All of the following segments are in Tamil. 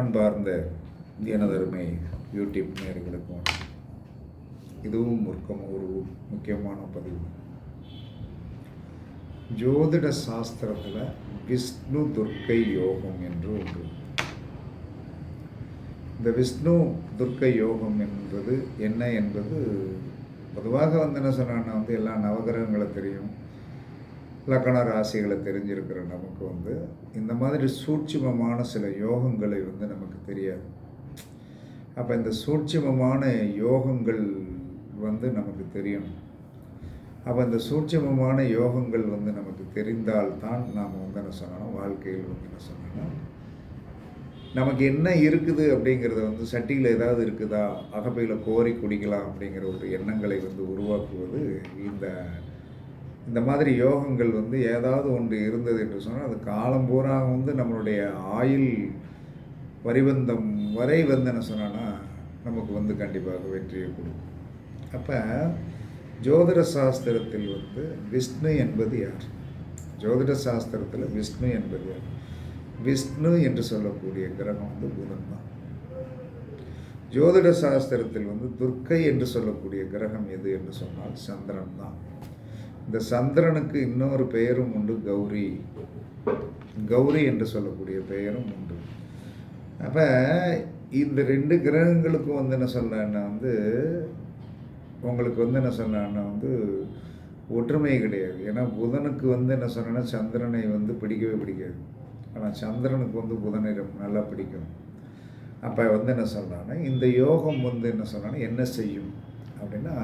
அன்பார்ந்த எனதருமை யூடியூப் நேர்களுக்கும் இதுவும் முற்கம் ஒரு முக்கியமான பதிவு. ஜோதிட சாஸ்திரத்தில் விஷ்ணு துர்க்கை யோகம் என்று ஒன்று இந்த விஷ்ணு துர்க்கை யோகம் என்பது என்ன என்பது பொதுவாக வந்து என்ன சொன்னான்னா வந்து எல்லா நவகிரகங்களை தெரியும். லக்கண ராசிகளை தெரிஞ்சிருக்கிற நமக்கு வந்து இந்த மாதிரி சூட்சிமமான சில யோகங்களை வந்து நமக்கு தெரியாது. அப்போ இந்த சூட்சிமமான யோகங்கள் வந்து நமக்கு தெரியணும். அப்போ இந்த சூட்சிமமான யோகங்கள் வந்து நமக்கு தெரிந்தால்தான் நாம் வந்து என்ன சொன்னோம் வாழ்க்கையில் வந்து என்ன சொன்னோம் நமக்கு என்ன இருக்குது அப்படிங்கிறத வந்து சட்டியில் ஏதாவது இருக்குதா? அகப்பையில் கோரி குடிக்கலாம் அப்படிங்கிற ஒரு எண்ணங்களை வந்து உருவாக்குவது இந்த இந்த மாதிரி யோகங்கள் வந்து ஏதாவது ஒன்று இருந்தது என்று சொன்னால் அது காலம் பூரா வந்து நம்மளுடைய ஆயுள் வரிவந்தம் வரை வந்து என்ன நமக்கு வந்து கண்டிப்பாக வெற்றியை கொடுக்கும். அப்போ ஜோதிட சாஸ்திரத்தில் வந்து விஷ்ணு என்பது யார்? ஜோதிட சாஸ்திரத்தில் விஷ்ணு என்பது யார்? விஷ்ணு என்று சொல்லக்கூடிய கிரகம் வந்து புதன் தான். ஜோதிட சாஸ்திரத்தில் வந்து துர்க்கை என்று சொல்லக்கூடிய கிரகம் எது என்று சொன்னால் சந்திரன் தான். இந்த சந்திரனுக்கு இன்னொரு பெயரும் உண்டு கௌரி. கௌரி என்று சொல்லக்கூடிய பெயரும் உண்டு. அப்போ இந்த ரெண்டு கிரகங்களுக்கும் வந்து என்ன சொல்கிறேன்னா வந்து உங்களுக்கு வந்து என்ன சொன்னான்னா வந்து ஒற்றுமை கிடையாது. ஏன்னா புதனுக்கு வந்து என்ன சொன்னேன்னா சந்திரனை வந்து பிடிக்கவே பிடிக்காது. ஆனால் சந்திரனுக்கு வந்து புதனை ரொம்ப நல்லா பிடிக்கும். அப்போ வந்து என்ன சொல்கிறான்னா இந்த யோகம் வந்து என்ன சொன்னான்னா என்ன செய்யும்? அப்படின்னா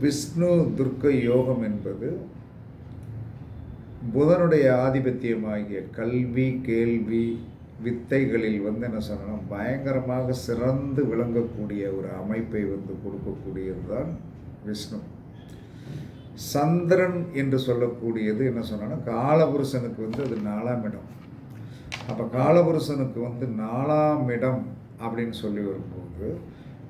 விஷ்ணு துர்க்க யோகம் என்பது புதனுடைய ஆதிபத்தியமாகிய கல்வி கேள்வி வித்தைகளில் வந்து என்ன சொல்லணும்? பயங்கரமாக சிறந்து விளங்கக்கூடிய ஒரு அமைப்பை வந்து கொடுக்கக்கூடியது தான் விஷ்ணு. சந்திரன் என்று சொல்லக்கூடியது என்ன சொன்னா காலபுருஷனுக்கு வந்து அது நாலாம் இடம். அப்போ காலபுருஷனுக்கு வந்து நாலாம் இடம் அப்படின்னு சொல்லி வரும்போது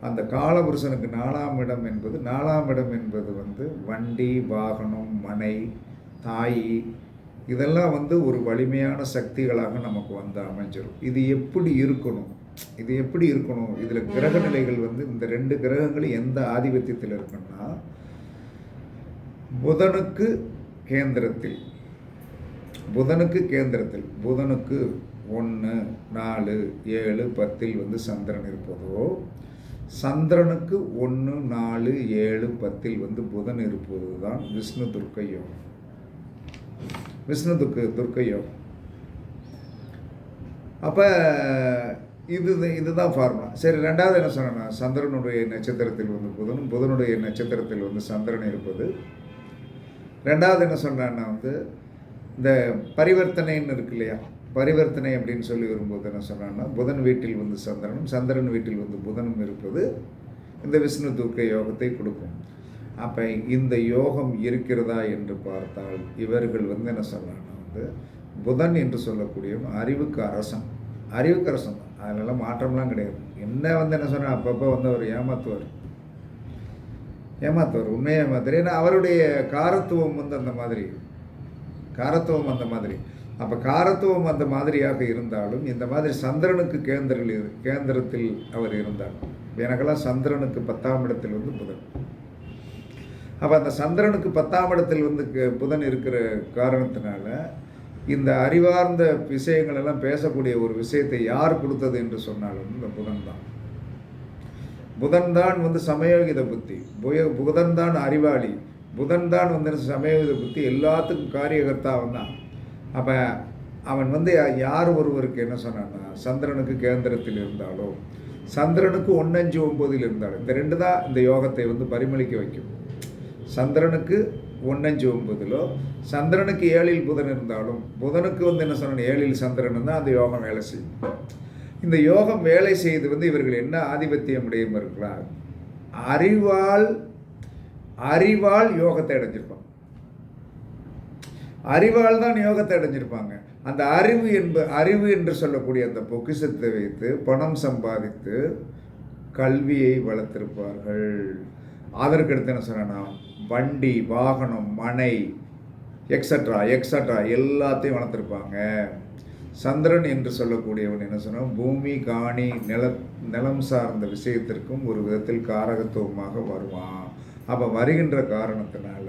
அந்த காலபுருஷனுக்கு நாலாம் இடம் என்பது நாலாம் இடம் என்பது வந்து வண்டி வாகனம் மனை தாய் இதெல்லாம் வந்து ஒரு வலிமையான சக்திகளாக நமக்கு வந்து அமைஞ்சிடும் இது எப்படி இருக்கணும்? இது எப்படி இருக்கணும்? இதில் கிரக நிலைகள் வந்து இந்த ரெண்டு கிரகங்களும் எந்த ஆதிபத்தியத்தில் இருக்குன்னா புதனுக்கு கேந்திரத்தில் புதனுக்கு கேந்திரத்தில் புதனுக்கு ஒன்று நாலு ஏழு பத்தில் வந்து சந்திரன் இருப்பதோ சந்திரனுக்கு ஒன்று நாலு ஏழு பத்தில் வந்து புதன் இருப்பது தான் விஷ்ணு துர்க்க யோகம். விஷ்ணு துர்க்க துர்க்க யோகம். அப்போ இது இதுதான் ஃபார்முலா சரி ரெண்டாவது என்ன சொன்னேன்னா சந்திரனுடைய நட்சத்திரத்தில் வந்து புதனும் புதனுடைய நட்சத்திரத்தில் வந்து சந்திரன் இருப்பது. ரெண்டாவது என்ன சொன்னேன்னா வந்து இந்த பரிவர்த்தனைன்னு இருக்கு இல்லையா? பரிவர்த்தனை அப்படின்னு சொல்லி வரும்போது என்ன சொன்னான்னா புதன் வீட்டில் வந்து சந்திரனும் சந்திரன் வீட்டில் வந்து புதனும் இருப்பது இந்த விஷ்ணு துர்க்க யோகத்தை கொடுக்கும். அப்போ இந்த யோகம் இருக்கிறதா என்று பார்த்தால் இவர்கள் வந்து என்ன சொல்கிறாங்கன்னா வந்து புதன் என்று சொல்லக்கூடியவன் அறிவுக்கு அரசன். அறிவுக்கு அரசன். அதிலெல்லாம் மாற்றம்லாம் கிடையாது. என்ன வந்து என்ன சொன்னால் அப்பப்போ வந்து அவர் ஏமாத்துவார். ஏமாத்துவார். உண்மையை ஏமாத்துவார். ஏன்னா அவருடைய காரத்துவம் வந்து அந்த மாதிரி. காரத்துவம் அந்த மாதிரி. அப்போ காரத்துவம் அந்த மாதிரியாக இருந்தாலும் இந்த மாதிரி சந்திரனுக்கு கேந்திரில் கேந்திரத்தில் அவர் இருந்தார். எனக்கெல்லாம் சந்திரனுக்கு பத்தாம் இடத்தில் வந்து புதன். அப்போ அந்த சந்திரனுக்கு பத்தாம் இடத்தில் வந்து புதன் இருக்கிற காரணத்தினால இந்த அறிவார்ந்த விஷயங்கள் எல்லாம் பேசக்கூடிய ஒரு விஷயத்தை யார் கொடுத்தது என்று சொன்னாலும் இந்த புதன் தான். புதன் தான் வந்து சமயோகித புத்தி. புய புதன் தான் அறிவாளி. புதன் தான் வந்து சமயோகித புத்தி. எல்லாத்துக்கும் காரியகர்த்தாவன் தான். அப்போ அவன் வந்து யார் ஒருவருக்கு என்ன சொன்னான்னா சந்திரனுக்கு கேந்திரத்தில் இருந்தாலோ சந்திரனுக்கு ஒன்னஞ்சு ஒம்பதில் இருந்தாலும் இந்த ரெண்டு தான் இந்த யோகத்தை வந்து பரிமளிக்க வைக்கும். சந்திரனுக்கு ஒன்னஞ்சு ஒம்பதிலோ சந்திரனுக்கு ஏழில் புதன் இருந்தாலும் புதனுக்கு வந்து என்ன சொன்ன ஏழில் சந்திரன் தான் அந்த யோகம் வேலை செய்யும். இந்த யோகம் வேலை செய்து வந்து இவர்கள் என்ன ஆதிபத்தியம் உடையும் இருக்கிறார்? அறிவால் அறிவால் யோகத்தை அடைஞ்சிருப்பாங்க. அறிவால் தான் யோகத்தை அடைஞ்சிருப்பாங்க. அந்த அறிவு என்ப அறிவு என்று சொல்லக்கூடிய அந்த பொக்கிஷத்தை வைத்து பணம் சம்பாதித்து கல்வியை வளர்த்திருப்பார்கள். அதற்கடுத்து என்ன சொன்னா வண்டி வாகனம் மனை எக்ஸட்ரா எக்ஸட்ரா எல்லாத்தையும் வளர்த்துருப்பாங்க. சந்திரன் என்று சொல்லக்கூடியவன் என்ன சொன்னால் பூமி காணி நில நிலம் சார்ந்த விஷயத்திற்கும் ஒரு விதத்தில் காரகத்துவமாக வருவான். அப்போ வருகின்ற காரணத்தினால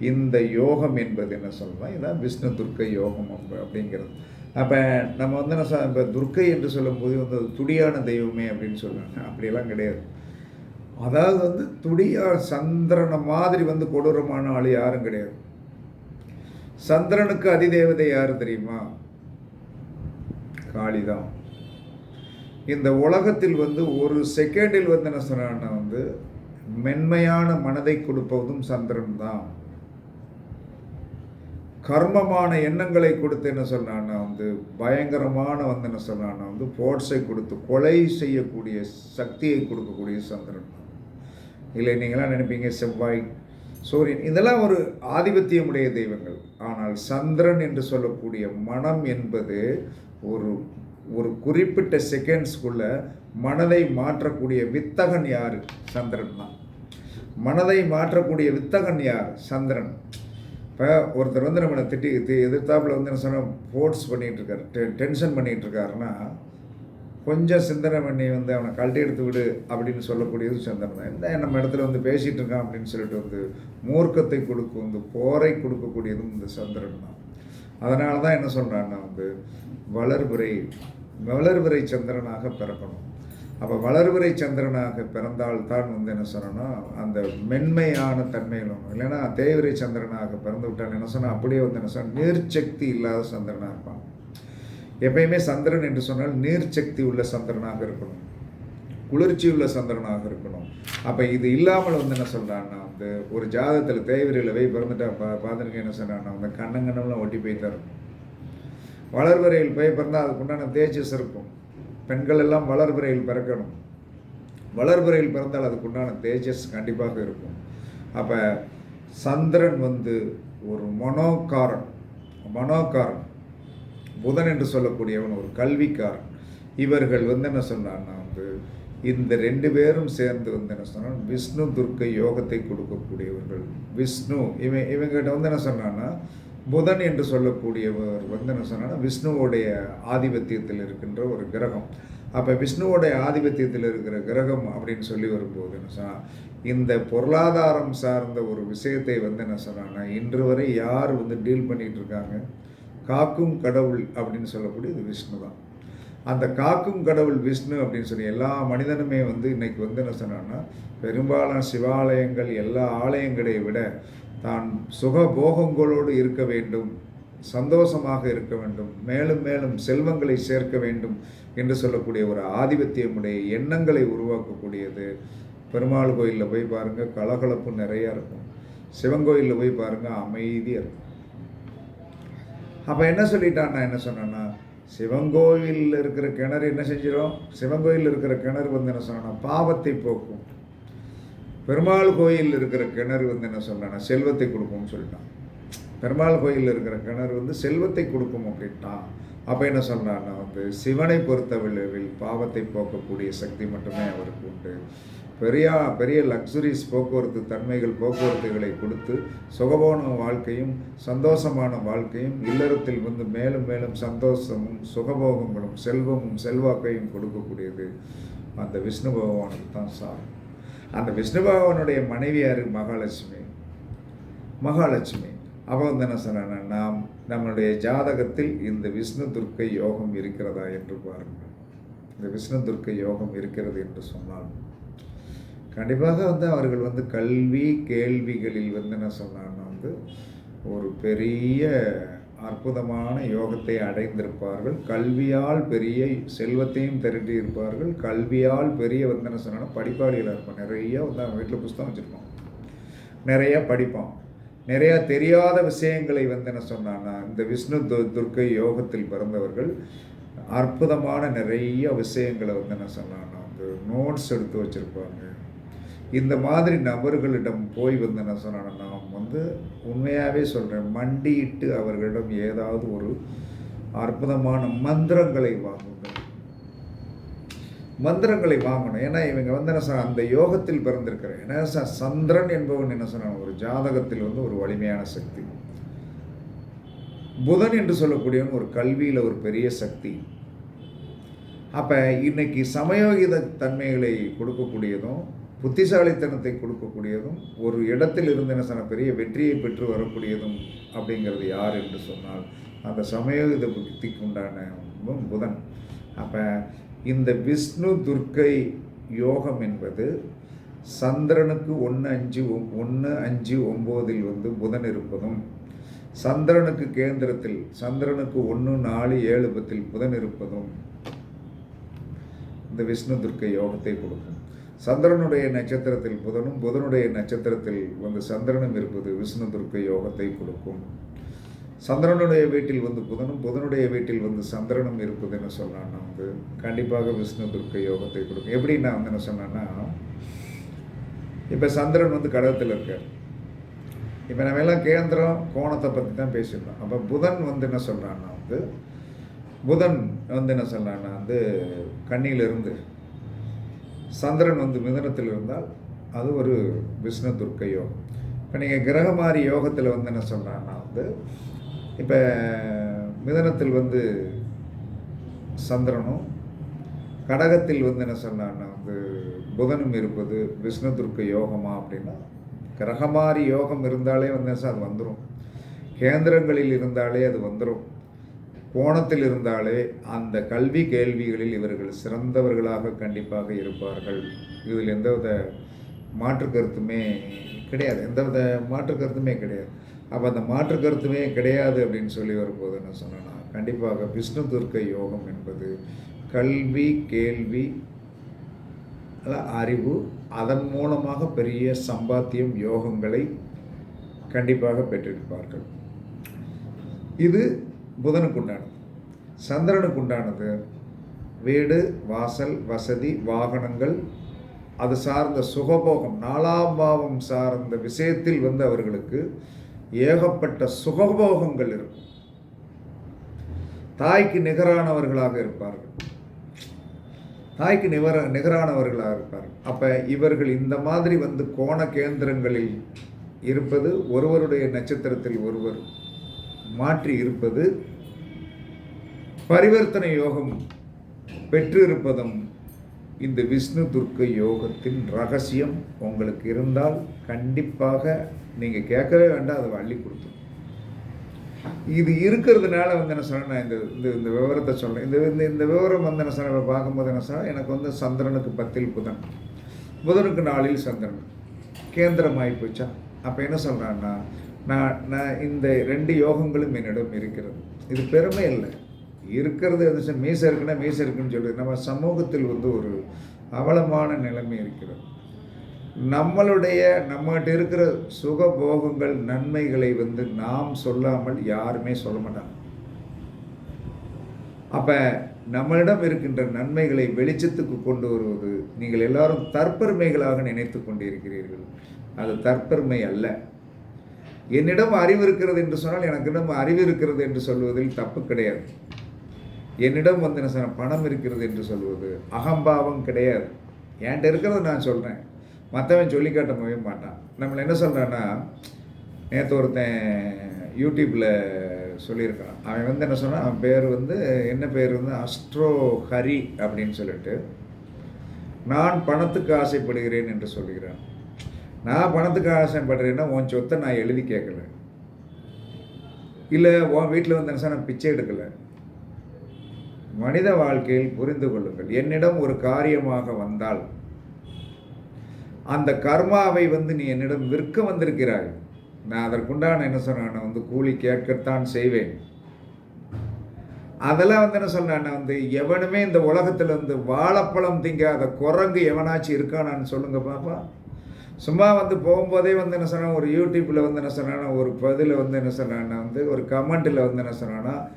இந்த யோகம் என்பது என்ன சொல்லலாம் இதான் விஷ்ணு துர்க்கை யோகம் அப்படிங்கிறது. அப்போ நம்ம வந்து என்ன சொல் இப்போ துர்க்கை என்று சொல்லும்போது வந்து துடியான தெய்வமே அப்படின்னு சொல்லுவாங்க. அப்படியெல்லாம் கிடையாது. அதாவது வந்து துடியா சந்திரனை மாதிரி வந்து கொடூரமான ஆள் யாரும் கிடையாது. சந்திரனுக்கு அதிதேவதை யார் தெரியுமா? காளிதான். இந்த உலகத்தில் வந்து ஒரு செகண்டில் வந்து என்ன சொன்னான்னா வந்து மென்மையான மனதை கொடுப்பதும் சந்திரன் தான் கர்மமான எண்ணங்களை கொடுத்து என்ன சொன்னான்னா வந்து பயங்கரமான வந்து என்ன சொன்னான்னா வந்து ஃபோர்ஸை கொடுத்து கொலை செய்யக்கூடிய சக்தியை கொடுக்கக்கூடிய சந்திரன். இல்லை நீங்களாம் நினைப்பீங்க செவ்வாய் சூரியன் இதெல்லாம் ஒரு ஆதிபத்தியமுடைய தெய்வங்கள். ஆனால் சந்திரன் என்று சொல்லக்கூடிய மனம் என்பது ஒரு ஒரு குறிப்பிட்ட செகண்ட்ஸ்குள்ள மனதை மாற்றக்கூடிய வித்தகன் யார்? சந்திரன் தான். மனதை மாற்றக்கூடிய வித்தகன் யார்? சந்திரன். இப்போ ஒருத்தர் வந்து நம்மளை திட்டி எதிர்த்தாப்பில் வந்து என்ன சொன்னால் ஃபோர்ஸ் பண்ணிகிட்டு இருக்காரு டெ டென்ஷன் பண்ணிகிட்டு இருக்காருன்னா கொஞ்சம் சிந்தனை பண்ணி வந்து அவனை கழட்டி எடுத்து விடு அப்படின்னு சொல்லக்கூடியது சந்திரன் தான். என்ன நம்ம இடத்துல வந்து பேசிகிட்டு இருக்கான் அப்படின்னு சொல்லிட்டு வந்து மூர்க்கத்தை கொடுக்கும் இந்த போரை கொடுக்கக்கூடியதும் இந்த சந்திரன் தான். அதனால தான் என்ன சொல்கிறான்னா வந்து வளர்விரை வளர்விரை சந்திரனாக பிறக்கணும். அப்போ வளர்பிறை சந்திரனாக பிறந்தால்தான் வந்து என்ன சொன்னோன்னா அந்த மென்மையான தன்மையில் இல்லைன்னா தேய்விரை சந்திரனாக பிறந்து விட்டால் என்ன சொன்னால் அப்படியே வந்து என்ன சொன்னால் நீர்ச்சக்தி இல்லாத சந்திரனாக இருப்பான். எப்பயுமே சந்திரன் என்று சொன்னால் நீர்ச்சக்தி உள்ள சந்திரனாக இருக்கணும். குளிர்ச்சி உள்ள சந்திரனாக இருக்கணும். அப்போ இது இல்லாமல் வந்து என்ன சொல்கிறான்னா வந்து ஒரு ஜாதத்தில் தேவரையில் போய் பிறந்துட்டா பா பார்த்துருக்க என்ன சொல்கிறான்னா அந்த கண்ணங்கண்ணம்லாம் ஒட்டி போய் தரும் வளர்வரையில் போய் பிறந்தால் அதுக்குண்டான தேஜஸ் இருக்கும். பெண்கள் எல்லாம் வளர்பிறையில் பிறக்கணும். வளர்பிறையில் பிறந்தால் அதுக்குண்டான தேஜஸ் கண்டிப்பாக இருக்கும். அப்போ சந்திரன் வந்து ஒரு மனோகாரன். மனோகாரன். புதன் என்று சொல்லக்கூடியவன் ஒரு கல்விக்காரன். இவர்கள் வந்து என்ன சொன்னான்னா வந்து இந்த ரெண்டு பேரும் சேர்ந்து வந்து என்ன சொன்னால் விஷ்ணு துர்க்கை யோகத்தை கொடுக்கக்கூடியவர்கள். விஷ்ணு இவன் இவங்கிட்ட வந்து என்ன சொன்னான்னா புதன் என்று சொல்லக்கூடியவர் வந்து என்ன சொன்னால் விஷ்ணுவோடைய ஆதிபத்தியத்தில் இருக்கின்ற ஒரு கிரகம். அப்போ விஷ்ணுவோடைய ஆதிபத்தியத்தில் இருக்கிற கிரகம் அப்படின்னு சொல்லி வரும்போது என்ன சொன்னால் இந்த பொருளாதாரம் சார்ந்த ஒரு விஷயத்தை வந்து என்ன சொன்னான்னா இன்று வரை யார் வந்து டீல் பண்ணிகிட்டு இருக்காங்க? காக்கும் கடவுள் அப்படின்னு சொல்லக்கூடியது விஷ்ணு தான். அந்த காக்கும் கடவுள் விஷ்ணு அப்படின்னு சொல்லி எல்லா மனிதனுமே வந்து இன்னைக்கு வந்து என்ன சொன்னான்னா பெரும்பாலான சிவாலயங்கள் எல்லா ஆலயங்களை விட தான் சுகபோகங்களோடு இருக்க வேண்டும் சந்தோஷமாக இருக்க வேண்டும் மேலும் மேலும் செல்வங்களை சேர்க்க வேண்டும் என்று சொல்லக்கூடிய ஒரு ஆதிபத்தியமுடைய எண்ணங்களை உருவாக்கக்கூடியது. பெருமாள் கோயிலில் போய் பாருங்கள் கலகலப்பு நிறையா இருக்கும். சிவன் கோயிலில் போய் பாருங்கள் அமைதியாக இருக்கும். அப்போ என்ன சொல்லிட்டான் நான் என்ன சொன்னேன்னா சிவங்கோயிலில் இருக்கிற கிணறு என்ன செஞ்சிடும் சிவங்கோயிலில் இருக்கிற கிணறு வந்து என்ன சொன்னா பாவத்தை போக்கும். பெருமாள் கோயிலில் இருக்கிற கிணறு வந்து என்ன சொல்கிறான் செல்வத்தை கொடுக்கும்னு சொல்லிட்டான். பெருமாள் கோயிலில் இருக்கிற கிணறு வந்து செல்வத்தை கொடுக்கும் அப்படின்ட்டான் அப்போ என்ன சொன்னான்னா வந்து சிவனை பொறுத்த விளைவில் பாவத்தை போக்கக்கூடிய சக்தி மட்டுமே அவருக்கு உண்டு. பெரிய பெரிய லக்ஸுரிஸ் போக்குவரத்து தன்மைகள் போக்குவரத்துகளை கொடுத்து சுகபோன வாழ்க்கையும் சந்தோஷமான வாழ்க்கையும் இல்லறத்தில் வந்து மேலும் மேலும் சந்தோஷமும் சுகபோகங்களும் செல்வமும் செல்வாக்கையும் கொடுக்கக்கூடியது அந்த விஷ்ணு பகவானுக்கு தான் சார் அந்த விஷ்ணு பகவானுடைய மனைவியார் மகாலட்சுமி. மகாலட்சுமி. அவன் வந்து என்ன சொன்னா நாம் நம்மளுடைய ஜாதகத்தில் இந்த விஷ்ணு துர்க்கை யோகம் இருக்கிறதா என்று பாருங்கள் இந்த விஷ்ணு துர்க்கை யோகம் இருக்கிறது என்று சொன்னால். கண்டிப்பாக வந்து அவர்கள் வந்து கல்வி கேள்விகளில் வந்து என்ன சொன்னான்னா வந்து ஒரு பெரிய அற்புதமான யோகத்தை அடைந்திருப்பார்கள். கல்வியால் பெரிய செல்வத்தையும் திரட்டி இருப்பார்கள் கல்வியால் பெரிய வந்து என்ன சொன்னா படிப்பாளிகளாக இருப்போம் நிறைய வந்து அவன் வீட்டில் புஸ்தகம் வச்சுருப்பான் நிறைய படிப்பான் நிறையா தெரியாத விஷயங்களை வந்து என்ன சொன்னான்னா இந்த விஷ்ணு து துர்க்கை யோகத்தில் பிறந்தவர்கள் அற்புதமான நிறைய விஷயங்களை வந்து என்ன சொன்னான்னா வந்து நோட்ஸ் எடுத்து வச்சுருப்பாங்க. இந்த மாதிரி நபர்களிடம் போய் வந்து என்ன சொன்னான்னா நாம் வந்து உண்மையாகவே சொல்கிறேன் மண்டியிட்டு அவர்களிடம் ஏதாவது ஒரு அற்புதமான மந்திரங்களை வாங்குங்கள். மந்திரங்களை வாங்கணும். ஏன்னா இவங்க வந்து என்ன சார் அந்த யோகத்தில் பிறந்திருக்கிறேன் ஏன்னா சார் சந்திரன் என்பவன் என்ன சொன்னான் ஒரு ஜாதகத்தில் வந்து ஒரு வலிமையான சக்தி. புதன் என்று சொல்லக்கூடியவன் ஒரு கல்வியில் ஒரு பெரிய சக்தி. அப்போ இன்னைக்கு சமயோகித தன்மைகளை கொடுக்கக்கூடியதும் புத்திசாலித்தனத்தை கொடுக்கக்கூடியதும் ஒரு இடத்தில் இருந்து என்ன சொன்ன பெரிய வெற்றியை பெற்று வரக்கூடியதும் அப்படிங்கிறது யார் என்று சொன்னால் அந்த சமயோகித புத்திக்கு உண்டான புதன். அப்போ இந்த விஷ்ணு துர்க்கை யோகம் என்பது சந்திரனுக்கு ஒன்று அஞ்சு ஒன்று அஞ்சு ஒம்போதில் வந்து புதன் இருப்பதும் சந்திரனுக்கு கேந்திரத்தில் சந்திரனுக்கு ஒன்று நாலு ஏழு பத்தில் புதன் இருப்பதும் இந்த விஷ்ணு துர்க்கை யோகத்தை கொடுக்கும். சந்திரனுடைய நட்சத்திரத்தில் புதனும் புதனுடைய நட்சத்திரத்தில் வந்து சந்திரனும் இருப்பது விஷ்ணு துர்க்கை யோகத்தை கொடுக்கும். சந்திரனுடைய வீட்டில் வந்து புதனும் புதனுடைய வீட்டில் வந்து சந்திரனும் இருப்பதுன்னு சொன்னான்னா வந்து கண்டிப்பாக விஷ்ணு துர்க்கை யோகத்தை கொடுக்கும். எப்படி நான் வந்து என்ன சொன்னேன்னா இப்போ சந்திரன் வந்து கடகத்தில் இருக்கார். இப்போ நம்ம எல்லாம் கேந்திரம் கோணத்தை பற்றி தான் பேசியிருந்தோம். அப்போ புதன் வந்து என்ன சொல்கிறான்னா வந்து புதன் வந்து என்ன சொல்கிறான்னா வந்து கண்ணியிலிருந்து சந்திரன் வந்து மிதனத்தில் இருந்தால் அது ஒரு விஷ்ணு துர்க்க யோகம் இப்போ நீங்கள் கிரகமாரி யோகத்தில் வந்து என்ன சொல்கிறான்னா வந்து இப்போ மிதனத்தில் வந்து சந்திரனும் கடகத்தில் வந்து என்ன சொன்னான்னா வந்து புதனும் இருப்பது விஷ்ணு துர்க்க யோகமா அப்படின்னா கிரகமாரி யோகம் இருந்தாலே வந்து அது வந்துடும் கேந்திரங்களில் இருந்தாலே அது வந்துடும் கோணத்தில் இருந்தாலே அந்த கல்வி கேள்விகளில் இவர்கள் சிறந்தவர்களாக கண்டிப்பாக இருப்பார்கள். இதில் எந்தவித மாற்று கருத்துமே கிடையாது. எந்தவித மாற்று கருத்துமே கிடையாது. அப்போ அந்த மாற்று கருத்துமே கிடையாது அப்படின்னு சொல்லி வரும்போது என்ன சொன்னேன்னா கண்டிப்பாக விஷ்ணு துர்க்க யோகம் என்பது கல்வி கேள்வி அறிவு அதன் மூலமாக பெரிய சம்பாத்தியம் யோகங்களை கண்டிப்பாக பெற்றிருப்பார்கள். இது புதனுக்கு உண்டானது. சந்திரனுக்கு உண்டானது வீடு வாசல் வசதி வாகனங்கள் அது சார்ந்த சுகபோகம் நாலாம் பாவம் சார்ந்த விஷயத்தில் வந்து அவர்களுக்கு ஏகப்பட்ட சுகபோகங்கள் இருக்கும். தாய்க்கு நிகரானவர்களாக இருப்பார்கள். தாய்க்கு நிவர நிகரானவர்களாக இருப்பார்கள். அப்போ இவர்கள் இந்த மாதிரி வந்து கோண கேந்திரங்களில் இருப்பது ஒருவருடைய நட்சத்திரத்தில் ஒருவர். மாற்றி இருப்பது பரிவர்த்தனை யோகம் பெற்றிருப்பதும் இந்த விஷ்ணு துர்க்க யோகத்தின் ரகசியம். உங்களுக்கு இருந்தால் கண்டிப்பாக நீங்கள் கேட்கவே வேண்டாம் அதை அள்ளி கொடுத்துரும். இது இருக்கிறதுனால வந்து என்ன சொன்னேன் நான் இந்த இந்த இந்த விவரத்தை சொல்கிறேன் இந்த இந்த இந்த விவரம் வந்து என்ன சொன்ன பார்க்கும்போது என்ன சொன்னால் எனக்கு வந்து சந்திரனுக்கு பத்தில் புதன். புதனுக்கு நாளில் சந்திரன். கேந்திரமாகி போச்சா? அப்போ என்ன சொல்கிறான்னா நான் நான் இந்த ரெண்டு யோகங்களும் என்னிடம் இருக்கிறது. இது பெருமை இல்லை இருக்கிறது எது மீச இருக்குன்னா மீச இருக்குன்னு சொல்லி நம்ம சமூகத்தில் வந்து ஒரு அவலமான நிலைமை இருக்கிறது. நம்மளுடைய நம்மகிட்ட இருக்கிற சுகபோகங்கள் நன்மைகளை வந்து நாம் சொல்லாமல் யாருமே சொல்ல மாட்டாங்க. அப்போ நம்மளிடம் இருக்கின்ற நன்மைகளை வெளிச்சத்துக்கு கொண்டு வருவது நீங்கள் எல்லாரும் தற்பெருமைகளாக நினைத்து கொண்டிருக்கிறீர்கள். அது தற்பெருமை அல்ல. என்னிடம் அறிவு இருக்கிறது என்று சொன்னால் எனக்கிடம் அறிவு இருக்கிறது என்று சொல்வதில் தப்பு கிடையாது. என்னிடம் வந்து என்ன சொன்ன பணம் இருக்கிறது என்று சொல்வது அகம்பாவம் கிடையாது. என்கிட்ட இருக்கிறத நான் சொல்கிறேன் மற்றவன் சொல்லி காட்ட முடிய மாட்டான். நம்மளை என்ன சொல்கிறான்னா நேற்று ஒருத்தன் யூடியூப்பில் சொல்லியிருக்கான். அவன் வந்து என்ன சொன்னான்? அவன் பேர் வந்து என்ன பேர் வந்து? அஸ்ட்ரோ ஹரி அப்படின்னு சொல்லிட்டு நான் பணத்துக்கு ஆசைப்படுகிறேன் என்று சொல்கிறான் நான் பணத்துக்கு ஆசைப்படுறேன்னா உன் சொத்தை நான் எழுதி கேட்கல. இல்லை உன் வீட்டில் வந்து என்ன நான் பிச்சை எடுக்கலை. மனித வாழ்க்கையில் புரிந்து கொள்ளுங்கள் என்னிடம் ஒரு காரியமாக வந்தால் அந்த கர்மாவை வந்து நீ என்னிடம் விற்க வந்திருக்கிறாய். நான் அதற்குண்டான என்ன சொன்ன வந்து கூலி கேட்கத்தான் செய்வேன். அதெல்லாம் வந்து என்ன சொன்ன வந்து எவனுமே இந்த உலகத்தில் வந்து வாழைப்பழம் திங்காத குரங்கு எவனாச்சும் இருக்கானான்னு சொல்லுங்க பாப்பா. சும்மா வந்து போகும்போதே வந்து என்ன சொன்னால் ஒரு யூடியூப்பில் வந்து என்ன சொன்னா ஒரு பதில் வந்து என்ன சொன்னா வந்து ஒரு கமெண்ட்டில் வந்து என்ன சொன்னா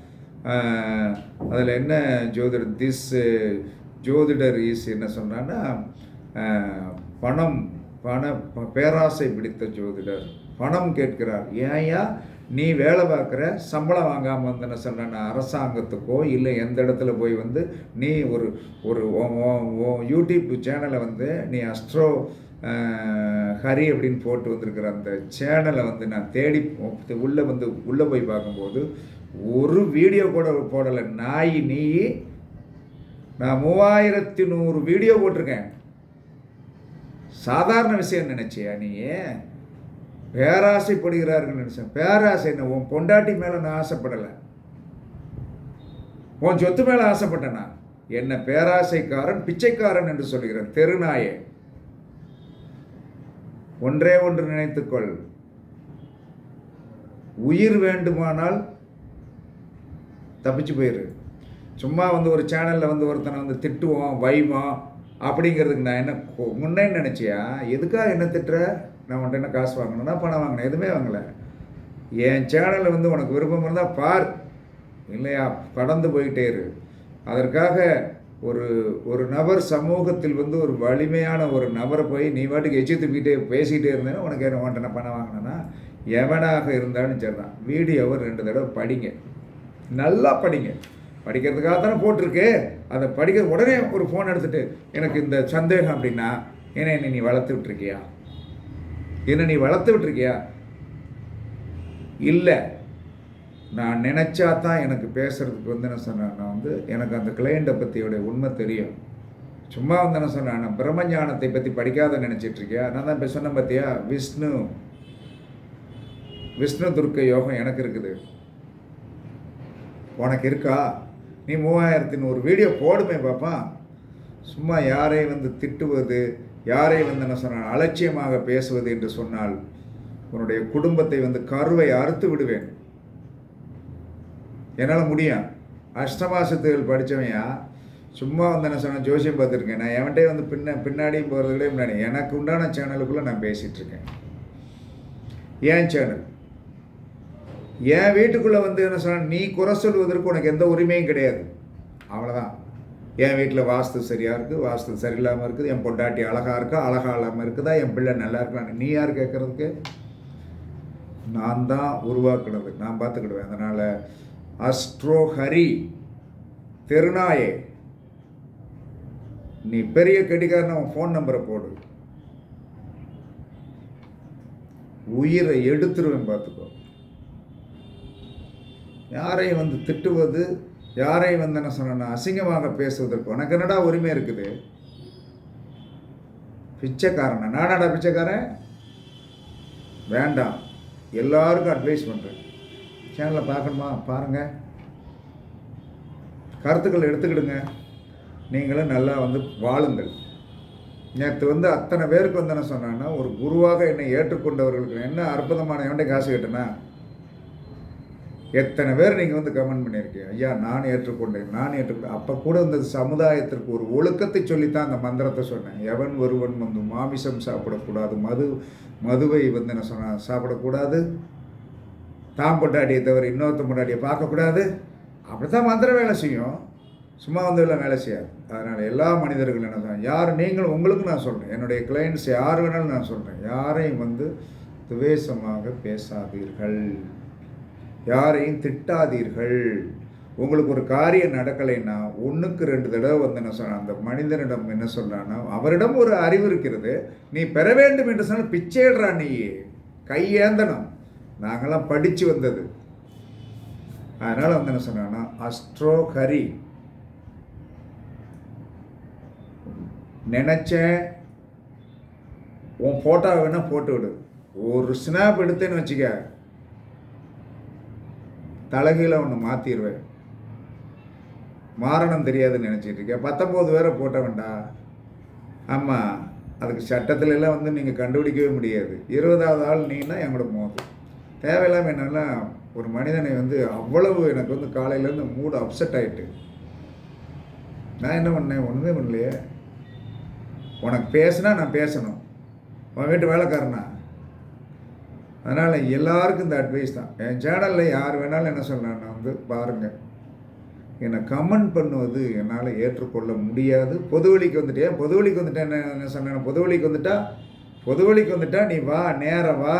அதில் என்ன ஜோதிடர் திஸ் ஜோதிடர் ஈஸ் என்ன சொன்னான்னா பணம் பண பேராசை பிடித்த ஜோதிடர் பணம் கேட்கிறார். ஏயா நீ வேலை பார்க்குற சம்பளம் வாங்காமல் வந்து என்ன சொன்ன அரசாங்கத்துக்கோ இல்லை எந்த இடத்துல போய் வந்து நீ ஒரு ஒரு யூடியூப் சேனலை வந்து நீ அஸ்ட்ரோ ஹரி அப்படின்னு போட்டு வந்திருக்கிற அந்த சேனலை வந்து நான் தேடி உள்ளே வந்து உள்ளே போய் பார்க்கும்போது ஒரு வீடியோ கூட போடலை. நாய் நீ நான் மூவாயிரத்தி நூறு வீடியோ போட்டிருக்கேன். சாதாரண விஷயம் நினச்சியா நீ? பேராசைப்படுகிறார்கள் நினச்சேன். பேராசை என்ன? உன் பொண்டாட்டி மேலே நான் ஆசைப்படலை. உன் சொத்து மேலே ஆசைப்பட்டேனா? என்ன பேராசைக்காரன் பிச்சைக்காரன் என்று சொல்கிறேன் தெருநாயே. ஒன்றே ஒன்று நினைத்துக்கொள். உயிர் வேண்டுமானால் தப்பிச்சு போயிரு. சும்மா வந்து ஒரு சேனலில் வந்து ஒருத்தனை வந்து திட்டுவோம் வைவோம் அப்படிங்கிறதுக்கு நான் என்ன கொ- முன்னே நினச்சியா? எதுக்காக என்ன திட்டுற? நான் உன்ட்ட என்ன காசு வாங்கணும்னா பணம் வாங்கினேன் எதுவுமே வாங்கலை. என் சேனலில் வந்து உனக்கு விருப்பம் இருந்தால் பார். இல்லையா? கடந்து போயிட்டே இரு. அதற்காக ஒரு ஒரு நபர் சமூகத்தில் வந்து ஒரு வலிமையான ஒரு நபரை போய் நீ பாட்டுக்கு எச்சு துப்பிக்கிட்டே பேசிக்கிட்டே இருந்தேன்னா உனக்கு என்ன உன்ட்ட பண்ண பணம் வாங்கினேன்னா எவனாக இருந்தாலும் சரிதான். வீடியோவை ரெண்டு தடவை படிங்க. நல்லா படிங்க. படிக்கிறதுக்காக தானே போட்டிருக்கு. அதை படிக்க உடனே ஒரு ஃபோன் எடுத்துட்டு எனக்கு இந்த சந்தேகம் அப்படின்னா ஏன்னா என்னை நீ வளர்த்து விட்டுருக்கியா? என்ன நீ வளர்த்து விட்டுருக்கியா? இல்லை. நான் நினச்சா தான் எனக்கு பேசுகிறதுக்கு வந்து என்ன சொன்னேன் நான் வந்து எனக்கு அந்த கிளையண்ட்டை பற்றியோடைய உண்மை தெரியும். சும்மா வந்து என்ன சொன்னேன் நான் பிரம்மஞானத்தை பற்றி படிக்காத நினச்சிட்டு இருக்கியா? நான் தான் இப்போ சொன்னேன் பார்த்தியா விஷ்ணு விஷ்ணு துர்க்க யோகம் எனக்கு இருக்குது. உனக்கு இருக்கா? நீ மூவாயிரத்தி நூறு வீடியோ போடுமே பாப்பா. சும்மா யாரை வந்து திட்டுவது யாரை வந்து என்ன சொன்னால் அலட்சியமாக பேசுவது என்று சொன்னால் உன்னுடைய குடும்பத்தை வந்து கருவை அறுத்து விடுவேன். என்னால் முடியும். அஷ்டமாசத்துகள் படித்தவையா சும்மா வந்து என்ன சொன்ன ஜோசியம் பார்த்துருக்கேன். நான் எவன்ட்டே வந்து பின்ன பின்னாடியும் போகிறதுலே முன்னாடி எனக்கு உண்டான சேனலுக்குள்ளே நான் பேசிகிட்ருக்கேன் ஏன் சேனல்? என் வீட்டுக்குள்ளே வந்து என்ன சொன்ன நீ குறை சொல்வதற்கு உனக்கு எந்த உரிமையும் கிடையாது. அவ்வளோதான் என் வீட்டில் வாஸ்து சரியாக இருக்குது வாஸ்து சரியில்லாமல் இருக்குது என் பொண்டாட்டி அழகாக இருக்கா அழகா இல்லாமல் இருக்குதா என் பிள்ளை நல்லா இருக்கா? நீ யார் கேட்குறதுக்கு நான் தான் உருவாக்குனது. நான் பார்த்துக்கிடுவேன். அதனால் அஸ்ட்ரோஹரி தெருநாயே. நீ பெரிய கடிகாரன் உன் ஃபோன் நம்பரை போடு. உயிரை எடுத்துருவேன் பார்த்துக்கோ. யாரையும் வந்து திட்டுவது யாரையும் வந்து என்ன சொன்னா அசிங்கமாக பேசுவதற்கு உனக்கு என்னடா உரிமை இருக்குது? பிச்சைக்காரன்? நானாடா பிச்சைக்காரன்? வேண்டாம். எல்லாருக்கும் அட்வைஸ் பண்ணுறேன் சேனலை பார்க்கணுமா? பாருங்கள் கருத்துக்கள் எடுத்துக்கிடுங்க. நீங்களும் நல்லா வந்து வாழுங்கள். நேற்று வந்து அத்தனை பேருக்கு வந்து என்ன சொன்னான்னா ஒரு குருவாக என்னை ஏற்றுக்கொண்டவர்களுக்கு என்ன அற்புதமான எவன்டே காசு கேட்டேன்னா எத்தனை பேர் நீங்கள் வந்து கமெண்ட் பண்ணியிருக்கீங்க? ஐயா நான் ஏற்றுக்கொண்டேன் நான் ஏற்றுக்கொண்டேன். அப்போ கூட இந்த சமுதாயத்திற்கு ஒரு ஒழுக்கத்தை சொல்லித்தான் அந்த மந்திரத்தை சொன்னேன். எவன் ஒருவன் வந்து மாமிசம் சாப்பிடக்கூடாது மது மதுவை வந்து என்ன சொன்னால் சாப்பிடக்கூடாது. தான் பொண்டாட்டியை தவிர இன்னொருத்த பொண்டாட்டியை பார்க்கக்கூடாது. அப்படி தான் மந்திர வேலை செய்யும். சும்மா வந்து எல்லாம் வேலை செய்யாது. அதனால் எல்லா மனிதர்களும் என்ன தான் யார் நீங்களும் உங்களுக்கு நான் சொல்கிறேன் என்னுடைய கிளைண்ட்ஸ் யார் வேணாலும் நான் சொல்கிறேன் யாரையும் வந்து துவேஷமாக பேசாதீர்கள். யாரையும் திட்டாதீர்கள். உங்களுக்கு ஒரு காரியம் நடக்கலைன்னா ஒன்றுக்கு ரெண்டு தடவை வந்து என்ன சொன்ன அந்த மனிதனிடம் என்ன சொல்கிறான்னா அவரிடம் ஒரு அறிவு இருக்கிறது. நீ பெற வேண்டும் என்று சொன்னால் பிச்சைடுறா நீ கையேந்தனம் நாங்களாம் படித்து வந்தது. அதனால் வந்து என்ன சொன்னான்னா அஸ்ட்ரோ ஹரி. நினச்சேன் உன் ஃபோட்டோ வேணால் போட்டு விடு. ஒரு ஸ்னாப் எடுத்தேன்னு வச்சுக்க. தலைகீழ ஒன்று மாற்றிடுவேன் மாறணும் தெரியாதுன்னு நினச்சிட்டு இருக்கேன் பத்தொம்போது பேரை போட்ட வேண்டாம் ஆமாம் அதுக்கு சட்டத்துலலாம் வந்து நீங்கள் கண்டுபிடிக்கவே முடியாது. இருபதாவது ஆள் நீனா எங்களோட கூட மோது. தேவையில்லாமல் என்னென்னா ஒரு மனிதனை வந்து அவ்வளவு எனக்கு வந்து காலையிலேருந்து மூடு அப்செட் ஆயிட்டு. நான் என்ன பண்ணேன்? ஒன்றுமே பண்ணலையே. உனக்கு பேசுனா நான் பேசணும். உன் வீட்டு வேலைக்காரனா? அதனால் எல்லாருக்கும் இந்த அட்வைஸ் தான். என் சேனலில் யார் வேணாலும் என்ன சொல்லலாம்? நான் வந்து பாருங்கள் என்னை கமெண்ட் பண்ணுவது என்னால் ஏற்றுக்கொள்ள முடியாது. பொதுவெளிக்கு வந்துட்டேன் பொதுவெளிக்கு வந்துட்டேன் என்ன என்ன சொன்னேன்? பொதுவெளிக்கு வந்துட்டா? பொதுவெளிக்கு வந்துட்டா நீ வா நேரம் வா.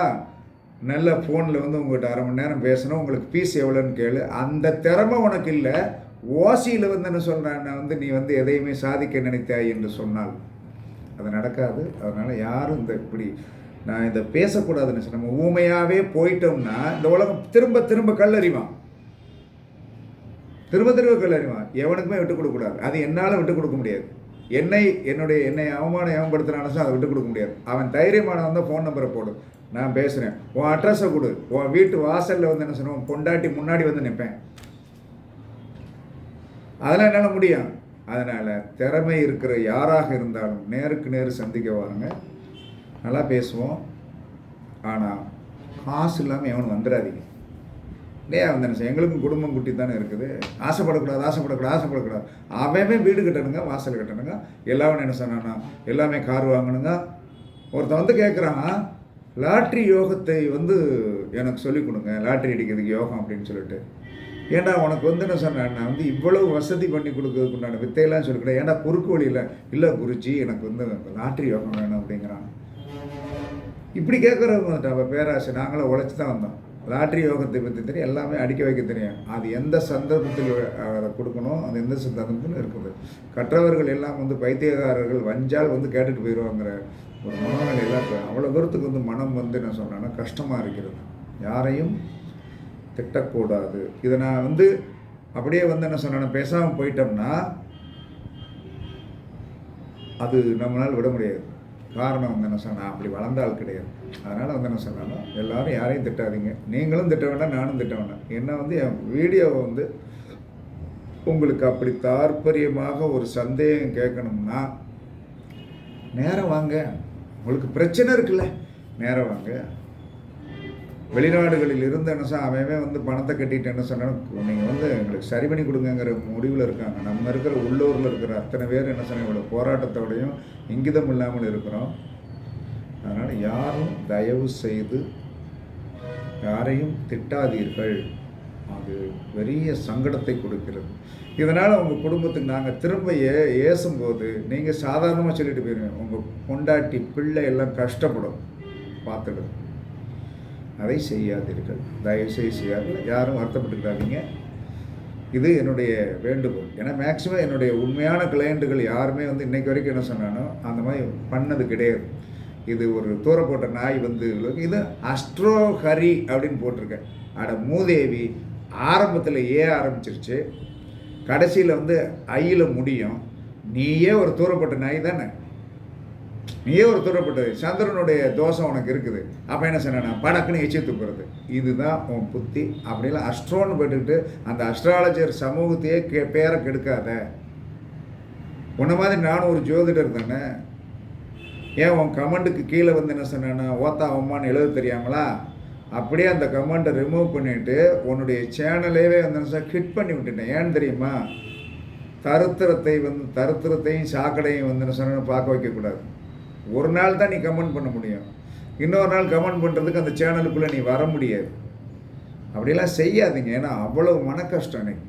நல்ல ஃபோனில் வந்து உங்கள்கிட்ட அரை மணி நேரம் பேசணும். உங்களுக்கு பீஸ் எவ்வளோன்னு கேளு. அந்த திறமை உனக்கு இல்லை. ஓசியில் வந்து என்ன சொல்கிறேன் வந்து நீ வந்து எதையுமே சாதிக்க நினைத்தாய் என்று சொன்னால் அது நடக்காது. அதனால் யாரும் இந்த இப்படி நான் இதை பேசக்கூடாதுன்னு நம்ம ஊமையாகவே போயிட்டோம்னா இந்த உலகம் திரும்ப திரும்ப கல்லறிவான் திரும்ப திரும்ப கல்லறிவான் எவனுக்குமே விட்டு கொடுக்கக்கூடாது. அது என்னால் விட்டு கொடுக்க முடியாது. என்னை என்னுடைய என்னை அவமானம் ஏவப்படுத்துனாலும் அதை விட்டு கொடுக்க முடியாது. அவன் தைரியமானவன் தான் ஃபோன் நம்பரை போடு. நான் பேசுகிறேன் உன் அட்ரஸை கொடு. உன் வீட்டு வாசலில் வந்து என்ன சொன்னோம் பொண்டாட்டி முன்னாடி வந்து நிற்பேன் அதெல்லாம் என்னால் முடியும். அதனால் திறமை இருக்கிற யாராக இருந்தாலும் நேருக்கு நேர் சந்திக்க வாருங்க. நல்லா பேசுவோம். ஆனால் காசு இல்லாமல் எவனும் வந்துடாதீங்க. இல்லையா வந்து எங்களுக்கும் குடும்பம் குட்டி தானே இருக்குது. ஆசைப்படக்கூடாது ஆசைப்படக்கூடாது ஆசைப்படக்கூடாது. அவன் வீடு கட்டணுங்க வாசல் கட்டணுங்க. எல்லாமே என்ன சொன்னானா எல்லாமே கார் வாங்கணுங்க. ஒருத்தன் வந்து கேட்குறான் லாட்ரி யோகத்தை வந்து எனக்கு சொல்லிக் கொடுங்க. லாட்ரி அடிக்கிறதுக்கு யோகம் அப்படின்னு சொல்லிட்டு. ஏன்னா உனக்கு வந்து என்ன சொன்னேன் நான் வந்து இவ்வளவு வசதி பண்ணி கொடுக்கறதுக்கு உண்டான வித்தையெல்லாம் சொல்லிக்கூட ஏன்னா குறுக்கு வழியில் இல்லை குருஜி எனக்கு வந்து லாட்ரி யோகம் வேணும் அப்படிங்கிறான். இப்படி கேட்குறவங்க வந்துட்டு அவள் பேராசை. நாங்களும் உழைச்சி தான் வந்தோம். லாட்ரி யோகத்தை பற்றி தெரியும் எல்லாமே அடிக்க வைக்க தெரியும். அது எந்த சந்தர்ப்பத்தில் அதை கொடுக்கணும் அது எந்த சந்தர்ப்பத்தில் இருக்குது. கற்றவர்கள் எல்லாம் வந்து பைத்தியகாரர்கள் வஞ்சால் வந்து கேட்டுட்டு போயிடுவாங்கிற ஒரு மனநிலை இப்போ அவ்வளோ தூரத்துக்கு வந்து மனம் வந்து என்ன சொன்னேன்னா கஷ்டமாக இருக்கிறது. யாரையும் திட்டக்கூடாது. இதை நான் வந்து அப்படியே வந்து என்ன சொன்னேன்னா பேசாமல் போயிட்டோம்னா அது நம்மளால் விட முடியாது. காரணம் வந்து என்ன சொன்னால் அப்படி வளர்ந்தால் கிடையாது. அதனால் வந்து என்ன சொன்னாலும் எல்லோரும் யாரையும் திட்டாதீங்க. நீங்களும் திட்ட வேண்டாம் நானும் திட்ட வேண்டாம். என்ன வந்து என் வீடியோவை வந்து உங்களுக்கு அப்படி தாற்பயமாக ஒரு சந்தேகம் கேட்கணும்னா நேரம் வாங்க. உங்களுக்கு பிரச்சனை இருக்குல்ல நேரம் வாங்க. வெளிநாடுகளில் இருந்து என்ன சார் அவன் வந்து பணத்தை கட்டிட்டு என்ன சொன்னாலும் நீங்கள் வந்து எங்களுக்கு சரி பண்ணி கொடுங்கங்கிற முடிவில் இருக்காங்க. நம்ம இருக்கிற உள்ளூரில் இருக்கிற அத்தனை பேர் என்ன சொன்னால் இவ்வளோ போராட்டத்தோடையும் இங்கிதம் இல்லாமல் இருக்கிறோம். அதனால் யாரும் தயவு செய்து யாரையும் திட்டாதீர்கள். அது பெரிய சங்கடத்தை கொடுக்கிறது. இதனால் உங்கள் குடும்பத்துக்கு நாங்கள் திரும்ப ஏ ஏசும்போது நீங்கள் சாதாரணமாக சொல்லிட்டு போயிருவீங்க உங்கள் பொண்டாட்டி பிள்ளை எல்லாம் கஷ்டப்படும். பார்த்துடுது அதை செய்யாதீர்கள். தயவுசெய்து செய்யாதீர்கள். யாரும் வருத்தப்பட்டுக்கிறாதீங்க இது என்னுடைய வேண்டுகோள். ஏன்னா மேக்ஸிமம் என்னுடைய உண்மையான கிளையண்ட்டுகள் யாருமே வந்து இன்றைக்கு வரைக்கும் என்ன சொன்னானோ அந்த மாதிரி பண்ணது கிடையாது. இது ஒரு தூர போட்ட நாய் வந்து இது அஸ்ட்ரோ ஹரி அப்படின்னு போட்டிருக்கேன். அட மூதேவி ஆரம்பத்தில் ஏ ஆரம்பிச்சிருச்சு. கடைசியில் வந்து ஐயில் முடியும். நீயே ஒரு தூரப்பட்ட நாய் தானே? நீயே ஒரு துறப்பட்டது சந்திரனுடைய தோஷம் உனக்கு இருக்குது. அப்போ என்ன சொன்னா படக்குன்னு எச்சி துப்புறது. இதுதான் உன் புத்தி. அப்படிலாம் அஸ்ட்ரோன்னு போட்டுக்கிட்டு அந்த அஸ்ட்ராலஜர் சமூகத்தையே கே பேரை கெடுக்காத. உன்ன மாதிரி நானும் ஒரு ஜோதிடர் தானே. ஏன் உன் கமெண்ட்டுக்கு கீழே வந்து என்ன சொன்னேன்னா ஓத்தா அம்மான்னு எழுத தெரியாமலா? அப்படியே அந்த கமெண்ட்டை ரிமூவ் பண்ணிவிட்டு உன்னுடைய சேனலேயே வந்து ஹிட் பண்ணி விட்டுட்டேன். ஏன்னு தெரியுமா? தருத்திரத்தை வந்து தருத்திரத்தையும் சாக்கடையும் வந்து என்ன சொன்ன பார்க்க வைக்கக்கூடாது. ஒரு நாள் தான் நீ கமெண்ட் பண்ண முடியும். இன்னொரு நாள் கமெண்ட் பண்ணுறதுக்கு அந்த சேனலுக்குள்ளே நீ வர முடியாது. அப்படியெல்லாம் செய்யாதீங்க. ஏன்னா அவ்வளோ மன கஷ்டம் எனக்கு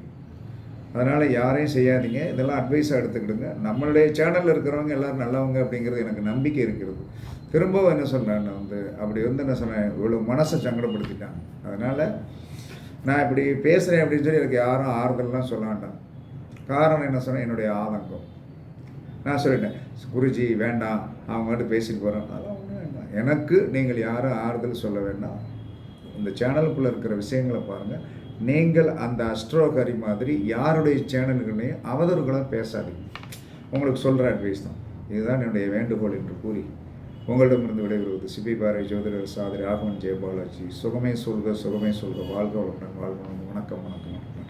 அதனால் யாரையும் செய்யாதீங்க. இதெல்லாம் அட்வைஸாக எடுத்துக்கிடுங்க. நம்மளுடைய சேனலில் இருக்கிறவங்க எல்லோரும் நல்லவங்க அப்படிங்கிறது எனக்கு நம்பிக்கை இருக்கிறது திரும்பவும் என்ன சொன்னேன் வந்து அப்படி வந்து என்ன சொன்னேன் இவ்வளோ மனசை சங்கடப்படுத்திட்டாங்க. அதனால் நான் இப்படி பேசுகிறேன் அப்படின்னு சொல்லி எனக்கு யாரும் ஆறுதல்லாம் சொல்ல வேண்டாம். காரணம் என்ன சொன்னேன் என்னுடைய ஆதங்கம். நான் சொல்லிட்டேன். குருஜி வேண்டாம் அவங்கள்ட்ட பேசிட்டு போகிறேன் அதெல்லாம் ஒன்றும் வேண்டாம் எனக்கு நீங்கள் யாரும் ஆறுதல் சொல்ல வேண்டாம். இந்த சேனலுக்குள்ளே இருக்கிற விஷயங்களை பாருங்கள் நீங்கள் அந்த அஸ்ட்ரோகரி மாதிரி யாருடைய சேனல்களையும் அவதூறுகளாக பேசாதீங்க. உங்களுக்கு சொல்கிற அட்வைஸ் தான். இதுதான் என்னுடைய வேண்டுகோள் என்று கூறி உங்களிடமிருந்து விடைபெறுவது சிபி பாறை ஜோதிடர் சாதரி ஆகமன் ஜெயபாலாஜி சுகமே சொல்க சுகமே சொல்க. வாழ்க வளமுடன் வாழ்க வணக்கம் வணக்கம் வணக்கம்.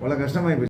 பல கஷ்டமாகி